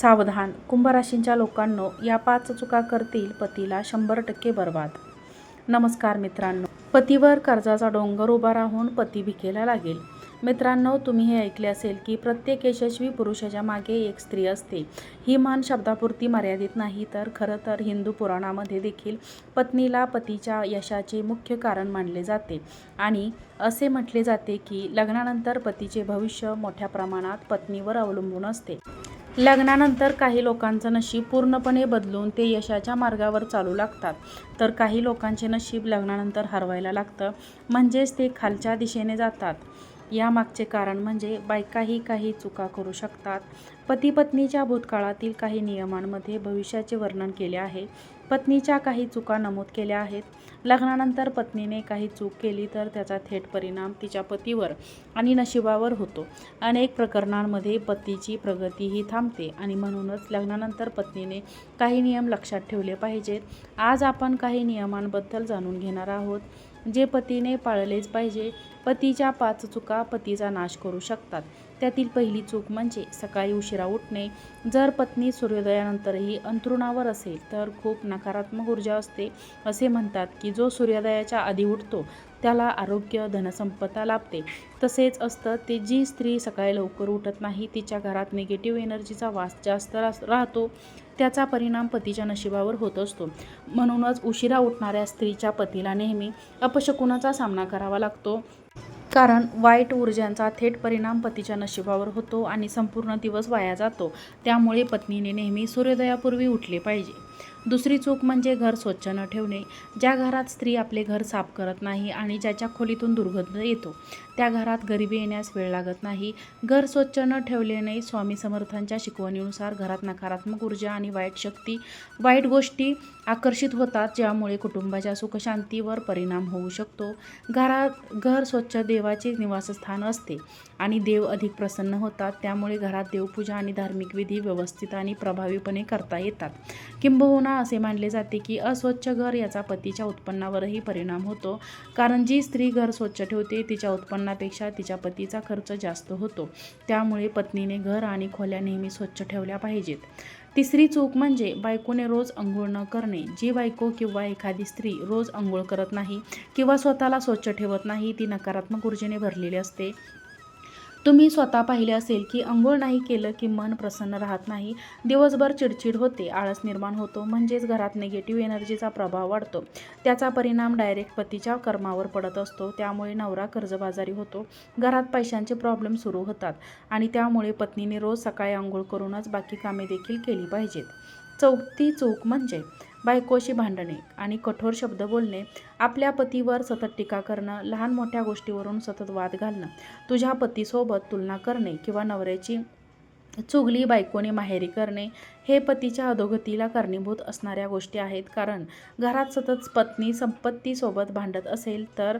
सावधान. कुंभराशींच्या लोकांनो या पाच चुका करतील पतीला शंभर टक्के बर्बाद. नमस्कार मित्रांनो. पतीवर कर्जाचा डोंगर उभा राहून पती भिकेला लागेल. मित्रांनो तुम्ही हे ऐकले असेल की प्रत्येक यशस्वी पुरुषाच्या मागे एक स्त्री असते. ही मान शब्दापुरती मर्यादित नाही तर खरं तर हिंदू पुराणामध्ये देखील पत्नीला पतीच्या यशाचे मुख्य कारण मानले जाते. आणि असे म्हटले जाते की लग्नानंतर पतीचे भविष्य मोठ्या प्रमाणात पत्नीवर अवलंबून असते. लग्नानंतर काही लोकांचं नशीब पूर्णपणे बदलून ते यशाच्या मार्गावर चालू लागतात. तर काही लोकांचे नशीब लग्नानंतर हरवायला लागतं म्हणजेच ते खालच्या दिशेने जातात. यामागचे कारण म्हणजे बायकाही काही चुका करू शकतात. पती पत्नीच्या भूतकाळातील काही नियमांमध्ये भविष्याचे वर्णन केले आहे. पत्नीच्या काही चुका नमूद केल्या आहेत. लग्नानंतर पत्नीने काही चूक केली तर त्याचा थेट परिणाम तिच्या पतीवर आणि नशिबावर होतो. अनेक प्रकरणांमध्ये पतीची प्रगतीही थांबते आणि म्हणूनच लग्नानंतर पत्नीने काही नियम लक्षात ठेवले पाहिजेत. आज आपण काही नियमांबद्दल जाणून घेणार आहोत जे पतीने पाळलेच पाहिजे. पतीच्या पाच चुका पतीचा नाश करू शकतात. त्यातील पहिली चूक म्हणजे सकाळी उशिरा उठणे. जर पत्नी सूर्योदयानंतरही अंथरुणावर असेल तर खूप नकारात्मक ऊर्जा असते असे म्हणतात की जो सूर्योदयाच्या आधी उठतो त्याला आरोग्य धनसंपदा लाभते. तसेच असतं ते जी स्त्री सकाळी लवकर उठत नाही तिच्या घरात निगेटिव्ह एनर्जीचा वास जास्त रास- राहतो त्याचा परिणाम पतीच्या नशिबावर होत असतो. म्हणूनच उशिरा उठणाऱ्या स्त्रीच्या पतीला नेहमी अपशकुनाचा सामना करावा लागतो. कारण वाईट ऊर्जांचा थेट परिणाम पतीच्या नशिबावर होतो आणि संपूर्ण दिवस वाया जातो. त्यामुळे पत्नीने नेहमी सूर्योदयापूर्वी उठले पाहिजे. दुसरी चूक म्हणजे घर स्वच्छ न ठेवणे. ज्या घरात स्त्री आपले घर साफ करत नाही आणि ज्याच्या खोलीतून दुर्गंध येतो त्या घरात गरिबी येण्यास वेळ लागत नाही. घर स्वच्छ न ठेवल्याने स्वामी समर्थांच्या शिकवणीनुसार घरात नकारात्मक ऊर्जा आणि वाईट शक्ती वाईट गोष्टी आकर्षित होतात ज्यामुळे कुटुंबाच्या सुखशांतीवर परिणाम होऊ शकतो. घरात घर स्वच्छ देवाचे निवासस्थान असते आणि देव अधिक प्रसन्न होतात. त्यामुळे घरात देवपूजा आणि धार्मिक विधी व्यवस्थित आणि प्रभावीपणे करता येतात. किंबहुना असे मानले जाते की अस्वच्छ घर याचा पतीच्या उत्पन्नावरही परिणाम होतो कारण जी स्त्री घर स्वच्छ ठेवते तिच्या उत्पन्नापेक्षा तिच्या पतीचा खर्च जास्त होतो. त्यामुळे पत्नीने घर आणि खोल्या नेहमी स्वच्छ ठेवल्या पाहिजेत. तिसरी चूक म्हणजे बायकोने रोज अंघोळ न करणे. जी बायको किंवा एखादी स्त्री रोज अंघोळ करत नाही किंवा स्वतःला स्वच्छ ठेवत नाही ती नकारात्मक ऊर्जेने भरलेली असते. तुम्ही स्वतः पाहिले असेल की अंघोळ नाही केलं की मन प्रसन्न राहत नाही. दिवसभर चिडचिड होते आळस निर्माण होतो म्हणजेच घरात निगेटिव्ह एनर्जीचा प्रभाव वाढतो. त्याचा परिणाम डायरेक्ट पतीच्या कर्मावर पडत असतो त्यामुळे नवरा कर्जबाजारी होतो. घरात पैशांचे प्रॉब्लेम सुरू होतात आणि त्यामुळे पत्नीने रोज सकाळी आंघोळ करूनच बाकी कामे देखील केली पाहिजेत. चौथी चूक म्हणजे बायकोशी भांडणे आणि कठोर शब्द बोलणे आपल्या पतीवर सतत टीका करणं लहान मोठ्या गोष्टीवरून सतत वाद घालणं तुझ्या पतीसोबत तुलना करणे किंवा नवऱ्याची चुगली बायकोने माहेरी करणे हे पतीच्या अधोगतीला कारणीभूत असणाऱ्या गोष्टी आहेत. कारण घरात सतत पत्नी संपत्तीसोबत भांडत असेल तर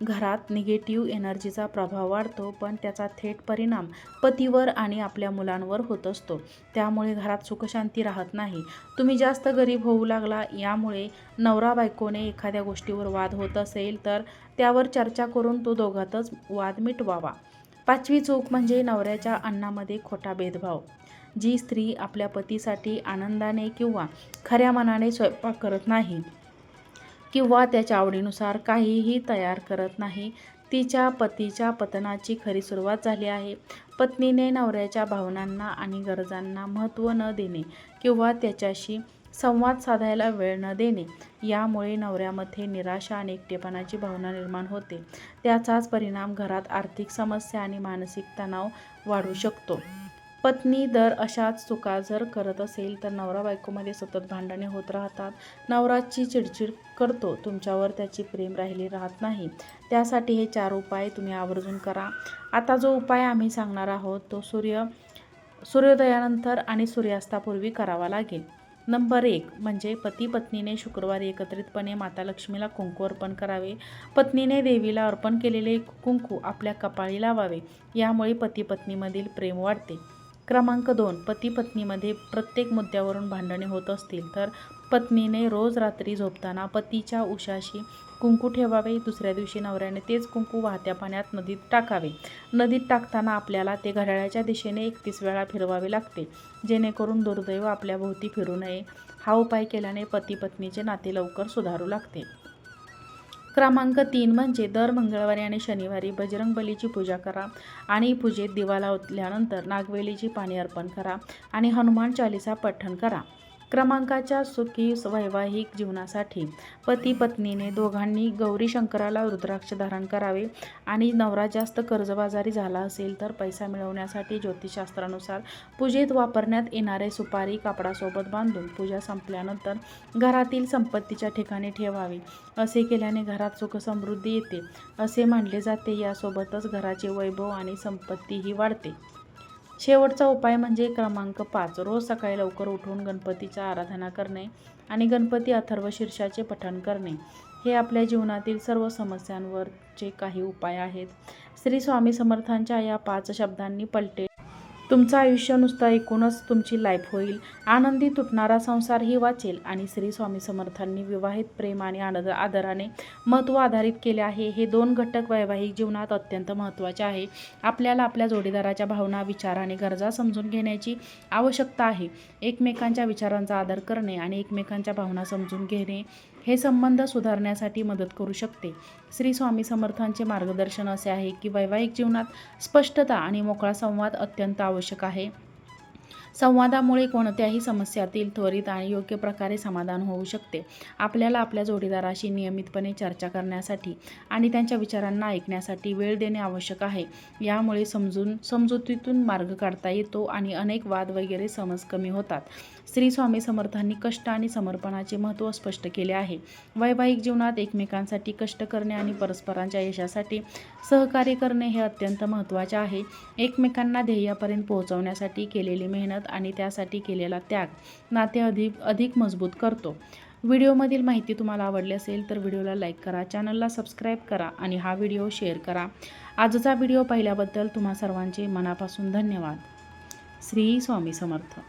घरात निगेटिव्ह एनर्जीचा प्रभाव वाढतो पण त्याचा थेट परिणाम पतीवर आणि आपल्या मुलांवर होत असतो. त्यामुळे घरात सुखशांती राहत नाही. तुम्ही जास्त गरीब होऊ लागला यामुळे नवरा बायकोने एखाद्या गोष्टीवर वाद होत असेल तर त्यावर चर्चा करून तो दोघातच वाद मिटवावा. पाचवी चूक म्हणजे नवऱ्याच्या अन्नामध्ये खोटा भेदभाव. जी स्त्री आपल्या पतीसाठी आनंदाने किंवा खऱ्या मनाने स्वयंपाक करत नाही किंवा त्याच्या आवडीनुसार काहीही तयार करत नाही. तिच्या पतीच्या पतनाची खरी सुरुवात झाली आहे. पत्नीने नवऱ्याच्या भावनांना आणि गरजांना महत्त्व न देणे किंवा त्याच्याशी संवाद साधायला वेळ न देणे यामुळे नवऱ्यामध्ये निराशा आणि एकटेपणाची भावना निर्माण होते. त्याचाच परिणाम घरात आर्थिक समस्या आणि मानसिक तणाव वाढू शकतो. पत्नी दर अशाच चुका जर करत असेल तर नवरा बायकोमध्ये सतत भांडणे होत राहतात. नवराची चिडचिड करतो. तुमच्यावर त्याची प्रेम राहिली राहत नाही. त्यासाठी हे चार उपाय तुम्ही आवर्जून करा. आता जो उपाय आम्ही सांगणार आहोत तो सूर्य सूर्योदयानंतर आणि सूर्यास्तापूर्वी करावा लागेल. नंबर एक म्हणजे पती पत्नीने शुक्रवारी एकत्रितपणे माता लक्ष्मीला कुंकू अर्पण करावे. पत्नीने देवीला अर्पण केलेले कुंकू आपल्या कपाळी लावावे. यामुळे पती पत्नीमधील प्रेम वाढते. क्रमांक दोन पती पत्नीमध्ये प्रत्येक मुद्द्यावरून भांडणे होत असतील तर पत्नीने रोज रात्री झोपताना पतीच्या उशाशी कुंकू ठेवावे दुसऱ्या दिवशी नवऱ्याने तेच कुंकू वाहत्या पाण्यात नदीत टाकावे. नदीत टाकताना आपल्याला ते घड्याळाच्या दिशेने एकतीस वेळा फिरवावे लागते. जेणेकरून दुर्दैव आपल्या भोवती फिरू नये. हा उपाय केल्याने पती पत्नीचे नाते लवकर सुधारू लागते. क्रमांक तीन म्हणजे दर मंगळवारी आणि शनिवारी बजरंग बलीची पूजा करा आणि पूजेत दिवा लावल्यानंतर नागवेलीची पाणी अर्पण करा आणि हनुमान चालिसा पठण करा. क्रमांकाच्या सुखी वैवाहिक जीवनासाठी पती पत्नीने दोघांनी गौरी शंकराला रुद्राक्ष धारण करावे. आणि नवरा जास्त कर्जबाजारी झाला असेल तर पैसा मिळवण्यासाठी ज्योतिषशास्त्रानुसार पूजेत वापरण्यात येणारे सुपारी कापडासोबत बांधून पूजा संपल्यानंतर घरातील संपत्तीच्या ठिकाणी ठेवावे. असे केल्याने घरात सुख समृद्धी येते. असे मानले जाते. यासोबतच घराचे वैभव आणि संपत्तीही वाढते. शेवटचा उपाय म्हणजे क्रमांक पाच. रोज सकाळी लवकर उठून गणपतीची आराधना करणे आणि गणपती अथर्व शीर्षाचे पठण करणे. हे आपल्या जीवनातील सर्व समस्यांवरचे काही उपाय आहेत. श्री स्वामी समर्थांच्या या पाच शब्दांनी पलटे तुमचं आयुष्य नुसतं एकूणच तुमची लाईफ होईल. आनंदी तुटणारा संसारही वाचेल आणि श्री स्वामी समर्थांनी विवाहित प्रेम आणि आनंद आदराने महत्त्व आधारित केले आहे. हे दोन घटक वैवाहिक जीवनात अत्यंत महत्त्वाचे आहे. आपल्याला आपल्या जोडीदाराच्या भावना विचार आणि गरजा समजून घेण्याची आवश्यकता आहे. एकमेकांच्या विचारांचा आदर करणे आणि एकमेकांच्या भावना समजून घेणे हे संबंध सुधारण्यासाठी मदत करू शकते. श्री स्वामी समर्थांचे मार्गदर्शन असे आहे की वैवाहिक जीवनात स्पष्टता आणि मोकळा संवाद अत्यंत आवश्यक आहे. संवादामुळे कोणत्याही समस्यातील त्वरित आणि योग्य प्रकारे समाधान होऊ शकते. आपल्याला आपल्या जोडीदाराशी नियमितपणे चर्चा करण्यासाठी आणि त्यांच्या विचारांना ऐकण्यासाठी वेळ देणे आवश्यक आहे. यामुळे समजून समजुतीतून मार्ग काढता येतो आणि अनेक वाद वगैरे समज कमी होतात. श्री स्वामी समर्थांनी कष्ट आणि समर्पणाचे महत्त्व स्पष्ट केले आहे. वैवाहिक जीवनात एकमेकांसाठी कष्ट करणे आणि परस्परांच्या यशासाठी सहकार्य करणे हे अत्यंत महत्त्वाचे आहे. एकमेकांना ध्येयापर्यंत पोहोचवण्यासाठी केलेली मेहनत मेहनत आणि त्यासाठी केलेला त्याग नाते अधिक अधिक मजबूत करतो. व्हिडिओमधील माहिती तुम्हाला आवडली असेल तर व्हिडिओला लाईक करा चॅनलला सबस्क्राईब करा आणि हा व्हिडिओ शेअर करा. आजचा व्हिडिओ पाहिल्याबद्दल तुम्हा सर्वांचे मनापासून धन्यवाद. श्री स्वामी समर्थ.